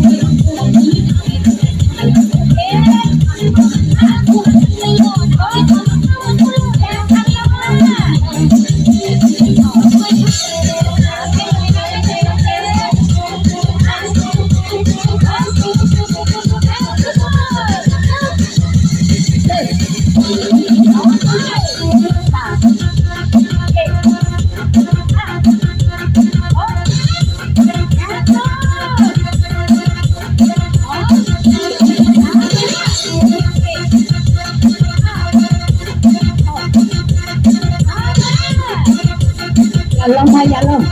Thank. อย่าลงไปอย่าลง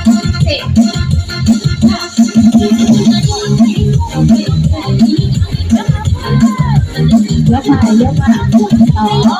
ยกมายก